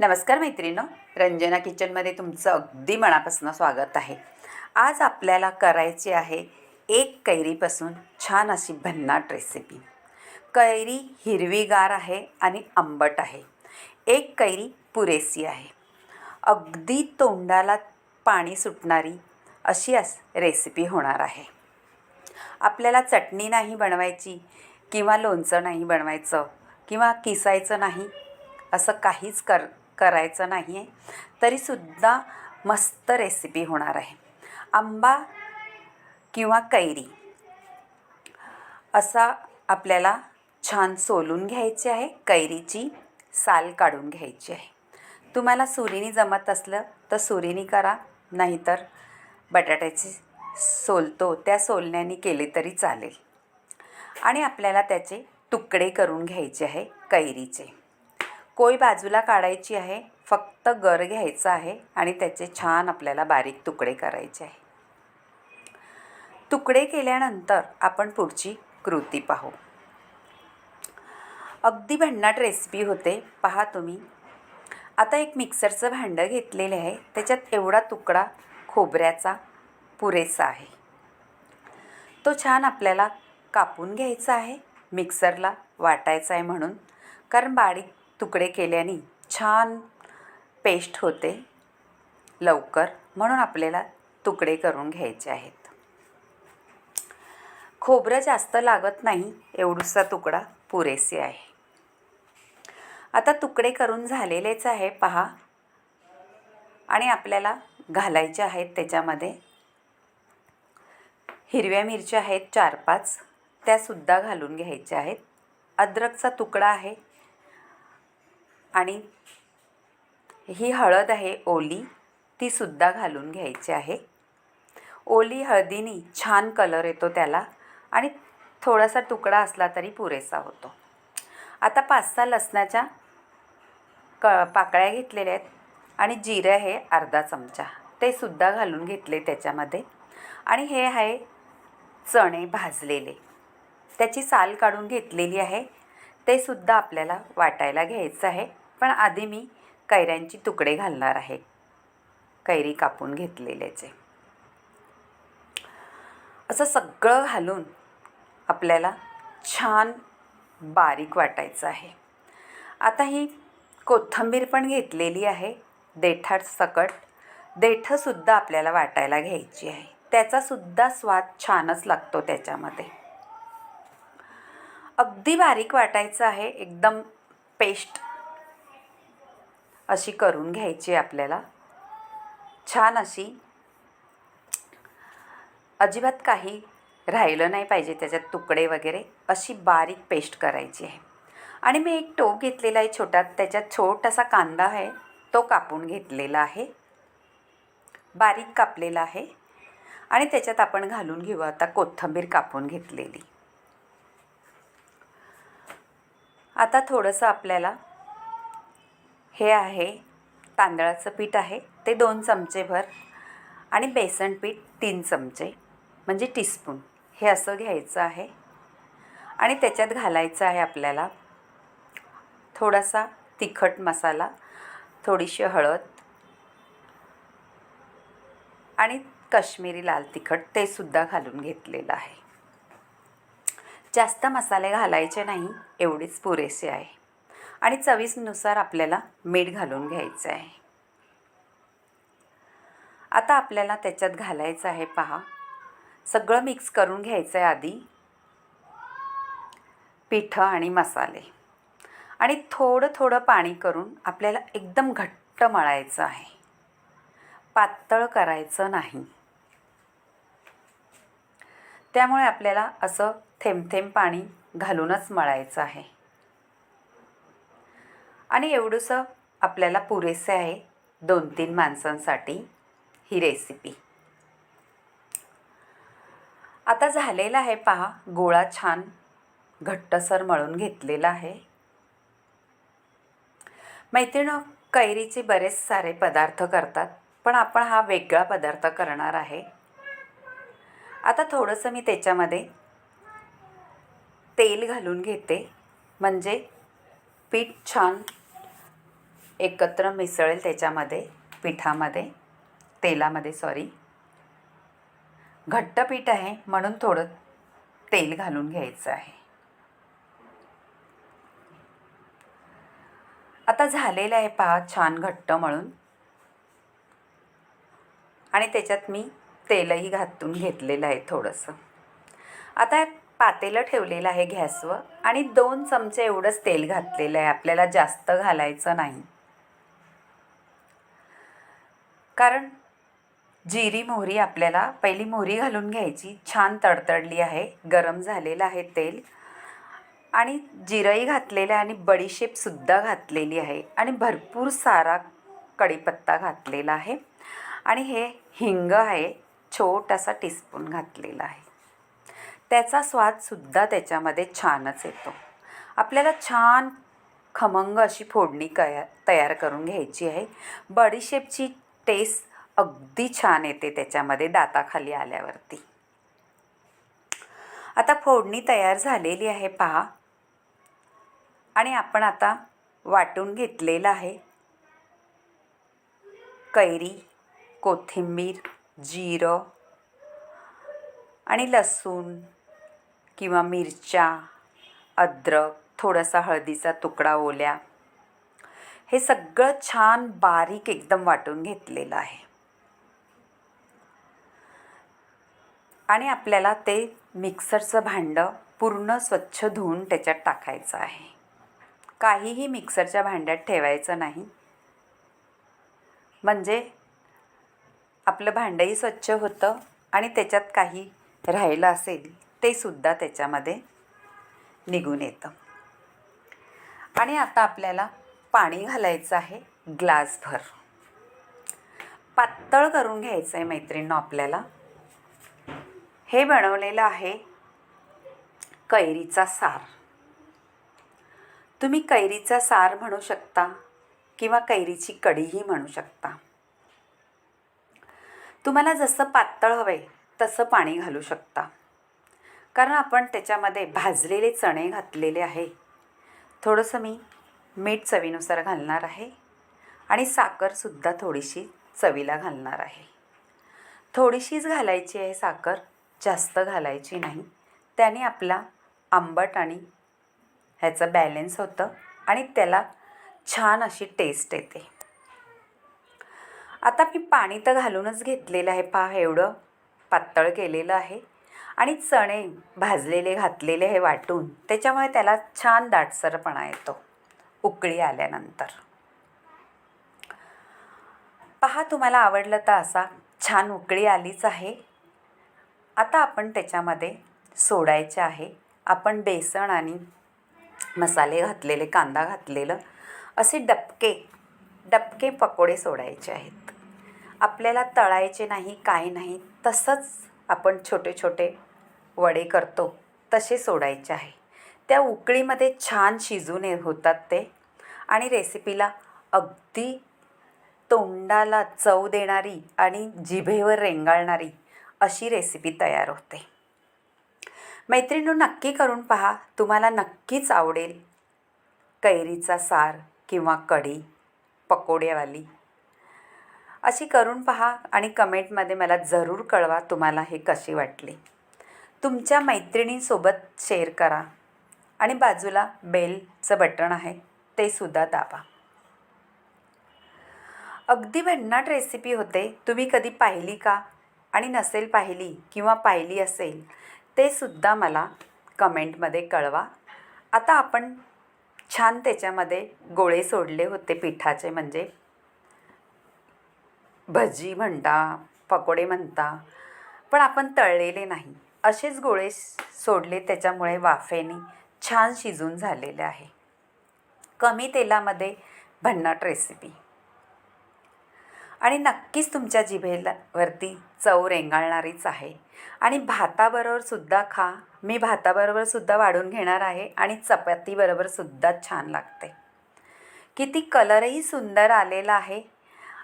नमस्कार मैत्रिणं रंजना किचनमध्ये तुमचं अगदी मनापासून स्वागत आहे. आज आपल्याला करायची आहे एक कैरीपासून छान अशी भन्नाट रेसिपी कैरी हिरवीगार आहे आणि आंबट आहे. एक कैरी पुरेसी आहे. अगदी तोंडाला पाणी सुटणारी अशी अस रेसिपी होणार आहे. आपल्याला चटणी नाही बनवायची किंवा लोणचं नाही बनवायचं किंवा किसायचं नाही असं काहीच कर करायचं नाही आहे तरीसुद्धा मस्त रेसिपी होणार आहे. आंबा किंवा कैरी असा आपल्याला छान सोलून घ्यायची आहे कैरीची साल काढून घ्यायची आहे. तुम्हाला सुरीनी जमत असलं तर सुरीनी करा नाहीतर बटाट्याची सोलतो त्या सोलण्याने केले तरी चालेल. आणि आपल्याला त्याचे तुकडे करून घ्यायचे आहे कैरीचे. कोय बाजूला काढायची आहे फक्त गर घ्यायचं आहे आणि त्याचे छान आपल्याला बारीक तुकडे करायचे आहे. तुकडे केल्यानंतर आपण पुढची कृती पाहू. अगदी भन्नाट रेसिपी होते. पहा तुम्ही. आता एक मिक्सरचं भांडं घेतलेले आहे. त्याच्यात एवढा तुकडा खोबऱ्याचा पुरेसा आहे. तो छान आपल्याला कापून घ्यायचा आहे. मिक्सरला वाटायचा आहे म्हणून. कारण बारीक तुकडे केल्याने छान पेस्ट होते लवकर म्हणून आपल्याला तुकडे करून घ्यायचे आहेत. खोबरं जास्त लागत नाही एवढूसा तुकडा पुरेसे आहे. आता तुकडे करून झालेलेच आहे पहा. आणि आपल्याला घालायचे आहेत त्याच्यामध्ये. हिरव्या मिरच्या आहेत चार पाच त्यासुद्धा घालून घ्यायच्या आहेत. अद्रकचा तुकडा आहे आणि ही हळद आहे ओली. तीसुद्धा घालून घ्यायची आहे. ओली हळदीनी छान कलर येतो त्याला आणि थोडासा तुकडा असला तरी पुरेसा होतो. आता पाच सहा लसणाच्या क पाकळ्या घेतलेल्या आहेत आणि जिरं हे अर्धा चमचा. ते सुद्धा घालून घेतले त्याच्यामध्ये. आणि हे आहे चणे भाजलेले. त्याची साल काढून घेतलेली आहे. ते सुद्धा आपल्याला वाटायला घ्यायचं आहे. पण आधी मी कैऱ्यांची तुकडे घालणार आहे. कैरी कापून घेतलेल्याचे. असं सगळं घालून आपल्याला छान बारीक वाटायचं आहे. आता ही कोथिंबीर पण घेतलेली आहे. देठात सकट. देठंसुद्धा आपल्याला वाटायला घ्यायची आहे. त्याचासुद्धा स्वाद छानच लागतो त्याच्यामध्ये. अगदी बारीक वाटायचं आहे. एकदम पेस्ट अशी करून घ्यायची आपल्याला. छान अशी अजिबात काही राहिलं नाही पाहिजे त्याच्यात तुकडे वगैरे. अशी बारीक पेस्ट करायची आहे. आणि मी एक टोप घेतलेला आहे छोटा त्याच्यात छोटासा कांदा आहे तो कापून घेतलेला आहे. बारीक कापलेला आहे. आणि त्याच्यात आपण घालून घेऊ आता कोथिंबीर कापून घेतलेली. आता थोडंसं आपल्याला हे आहे तांदळाचं पीठ आहे ते दोन चमचेभर आणि बेसन पीठ तीन चमचे म्हणजे टीस्पून हे असं घ्यायचं आहे. आणि त्याच्यात घालायचं आहे आपल्याला थोडासा तिखट मसाला थोडीशी हळद आणि कश्मीरी लाल तिखट ते सुद्धा घालून घेतलेलं आहे. जास्त मसाले घालायचे नाही एवढीच पुरेसे आहे. आणि चवीनुसार आपल्याला मीठ घालून घ्यायचं आहे. आता आपल्याला त्याच्यात घालायचं आहे पहा. सगळं मिक्स करून घ्यायचं आहे आधी. पिठं आणि मसाले. आणि थोडं थोडं पाणी करून आपल्याला एकदम घट्ट मळायचं आहे. पातळ करायचं नाही. त्यामुळे आपल्याला असं थेंब थेंब पाणी घालूनच मळायचं आहे. आणि एवढंसं आपल्याला पुरेसे आहे दोन तीन माणसांसाठी ही रेसिपी आता झालेला आहे पहा गोळा छान घट्टसर मळून घेतलेला आहे. मैत्रिणं कैरीचे बरेच सारे पदार्थ करतात पण आपण हा वेगळा पदार्थ करणार आहे. आता थोडंसं मी त्याच्यामध्ये तेल घालून घेते म्हणजे पीठ छान एकत्र मिसळेल त्याच्यामध्ये पिठामध्ये तेलामध्ये सॉरी घट्ट पीठ आहे म्हणून थोडं तेल घालून घ्यायचं आहे. आता झालेलं आहे पहा छान घट्ट म्हणून आणि त्याच्यात मी तेलही घातून घेतलेलं आहे थोडंसं. आता पातेलं ठेवलेलं आहे गॅसवर आणि दोन चमचे एवढंच तेल घातलेलं आहे. आपल्याला जास्त घालायचं नाही. कारण जिरी मोहरी आपल्याला पहिली मोहरी घालून घ्यायची. छान तडतडली आहे गरम झालेलं आहे तेल. आणि जिरंही घातलेलं आहे आणि बडीशेपसुद्धा घातलेली आहे. आणि भरपूर सारा कढीपत्ता घातलेला आहे. आणि हे हिंग आहे छोटासा टीस्पून घातलेला आहे. त्याचा स्वादसुद्धा त्याच्यामध्ये छानच येतो. आपल्याला छान खमंग अशी फोडणी कया तयार करून घ्यायची आहे. बडीशेपची टेस्ट अगदी छान येते त्याच्यामध्ये दाताखाली आल्यावरती. आता फोडणी तयार झालेली आहे पहा. आणि आपण आता वाटून घेतलेलं आहे. कैरी कोथिंबीर जिरं आणि लसूण किंवा मिरच्या अद्रक थोडासा हळदीचा तुकडा ओल्या हे सगळं छान बारीक एकदम वाटून घेतलेलं आहे. आणि आपल्याला ते मिक्सरचं भांडं पूर्ण स्वच्छ धुवून त्याच्यात टाकायचं आहे. काहीही मिक्सरच्या भांड्यात ठेवायचं नाही. म्हणजे आपलं भांडंही स्वच्छ होतं आणि त्याच्यात काही राहिलं असेल ते सुद्धा त्याच्यामध्ये निघून येतं. आणि आता आपल्याला पाणी घालायचं आहे ग्लासभर. पातळ करून घ्यायचं आहे मैत्रिणीनं आपल्याला. हे बनवलेलं आहे कैरीचा सार. तुम्ही कैरीचा सार म्हणू शकता किंवा कैरीची कढीही म्हणू शकता. तुम्हाला जसं पातळ हवे तसं पाणी घालू शकता. कारण आपण त्याच्यामध्ये भाजलेले चणे घातलेले आहे. थोडंसं मी मीठ चवीनुसार घालणार आहे आणि साखरसुद्धा थोडीशी चवीला घालणार आहे. थोडीशीच घालायची आहे साखर जास्त घालायची नाही. त्याने आपला आंबट आणि ह्याचं बॅलेन्स होतं आणि त्याला छान अशी टेस्ट येते. आता मी पाणी तर घालूनच घेतलेलं आहे. पहा एवढं पातळ केलेलं आहे आणि चणे भाजलेले घातलेले हे वाटून. त्याच्यामुळे त्याला छान दाटसरपणा येतो. उकळी आल्यानंतर. पहा तुम्हाला आवडलं तर असा छान उकळी आलीच आहे. आता आपण त्याच्यामध्ये सोडायचे आहे. आपण बेसन आणि मसाले घातलेले कांदा घातलेलं असे डबके डबके पकोडे सोडायचे आहेत. आपल्याला तळायचे नाही काय नाही तसंच आपण छोटे छोटे वडे करतो तसे सोडायचे आहे. त्या उकळीमध्ये छान शिजून ये- होतात ते. आणि रेसिपीला अगदी तोंडाला चव देणारी आणि जिभेवर रेंगाळणारी अशी रेसिपी तयार होते. मैत्रिणू नक्की करून पहा. तुम्हाला नक्कीच आवडेल कैरीचा सार किंवा कढी पकोड्यावाली. अशी करून पहा आणि कमेंटमध्ये मला जरूर कळवा तुम्हाला हे कशी वाटली. तुमच्या मैत्रिणींसोबत शेअर करा. आणि बाजूला बेलचं बटण आहे ते सुद्धा दाबा. अगदी भन्नाट रेसिपी होते. तुम्ही कधी पाहिली का? आणि नसेल पाहिली किंवा पाहिली असेल ते सुद्धा मला कमेंटमध्ये कळवा. आता आपण छान त्याच्यामध्ये गोळे सोडले होते पिठाचे म्हणजे भजी म्हणता पकोडे म्हणता पण आपण तळलेले नाही. असेच गोळे सोडले त्याच्यामुळे वाफेने. छान शिजून झालेले आहे. कमी तेलामध्ये भन्नाट रेसिपी आणि नक्कीच तुमच्या जिभेला वरती चव रेंगाळणारीच आहे. आणि भाताबरोबर सुद्धा खा. मी भाताबरोबर सुद्धा वाढून घेणार आहे आणि चपातीबरोबर सुद्धा छान लागते. किती कलरही सुंदर आलेला आहे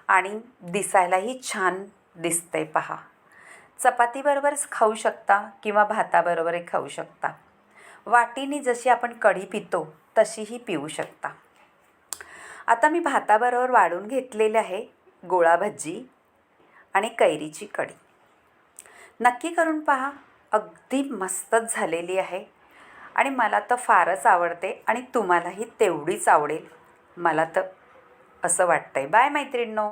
आणि दिसायलाही छान दिसते पहा. चपातीबरोबरच खाऊ शकता किंवा भाताबरोबरही खाऊ शकता. वाटीने जशी आपण कढी पितो तशीही पिऊ शकता. आता मी भाताबरोबर वाढून घेतलेले आहे गोळा भज्जी आणि कैरीची कढी. नक्की करून पहा अगदी मस्तच झालेली आहे आणि मला तर फारच आवडते आणि तुम्हालाही तेवढीच आवडेल. मला तर असं वाटतंय. बाय मैत्रिणींनो!